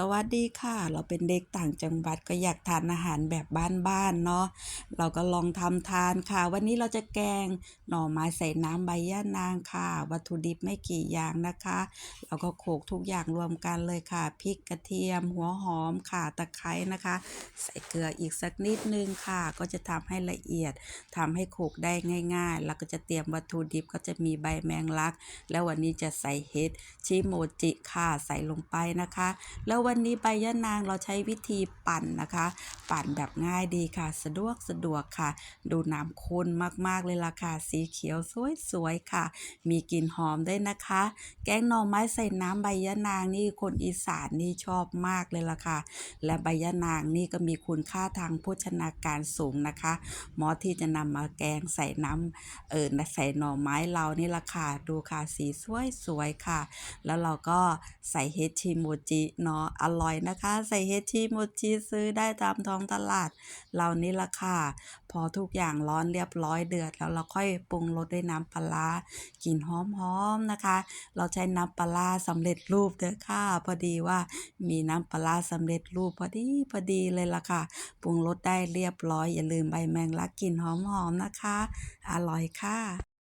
สวัสดีค่ะ เราเป็นเด็กต่างจังหวัดก็อยากทานอาหารแบบบ้านๆเนาะเราก็ลองทำทานค่ะ วันนี้เราจะแกงหน่อไม้ใส่น้ำใบย่านางค่ะ วัตถุดิบไม่กี่อย่างนะคะ เราก็โขลกทุกอย่างรวมกันเลยค่ะพริกกระเทียม หัวหอมค่ะตะไคร้นะคะ ใส่เกลืออีกสักนิดนึงค่ะ ก็จะทำให้ละเอียดทำให้โขลกได้ง่าย ๆ แล้วก็จะเตรียมวัตถุดิบก็จะมีใบแมงลัก แล้ววันนี้จะใส่เห็ดชิโมจิค่ะใส่ลงไปนะคะ แล้ววันนี้ใบยะนางเราใช้วิธีปั่นนะคะ ปั่นแบบง่ายดีค่ะ สะดวกสะดวกค่ะ ดูน้ำข้นมากๆเลยล่ะค่ะ สีเขียวสวยๆค่ะ มีกลิ่นหอมด้วยนะคะ แกงหน่อไม้ใส่น้ำใบยะนางนี่คนอีสานนี่ชอบมากเลยล่ะค่ะ และใบยะนางนี่ก็มีคุณค่าทางโภชนาการสูงนะคะหมาะที่จะนำมาแกงใส่น้ำเออใส่หน่อไม้เรานี่ล่ะค่ะดูค่ะสีสวยๆค่ะ แล้วเราก็ใส่เฮชิโมจิเนาะอร่อยนะคะ ใส่เฮชิโมจิซื้อได้ตามท้องตลาดเรานี่ละค่ะ พอทุกอย่างร้อนเรียบร้อยเดือด แล้วเราค่อยปรุงรสด้วยน้ำปลากลิ่นหอมๆนะคะ เราใช้น้ำปลาสำเร็จรูปเด้อค่ะ พอดีว่ามีน้ำปลาสำเร็จรูปพอดีพอดีเลยละค่ะ ปรุงรสได้เรียบร้อยอย่าลืมใบแมงลักกลิ่นหอมๆนะคะ อร่อยค่ะ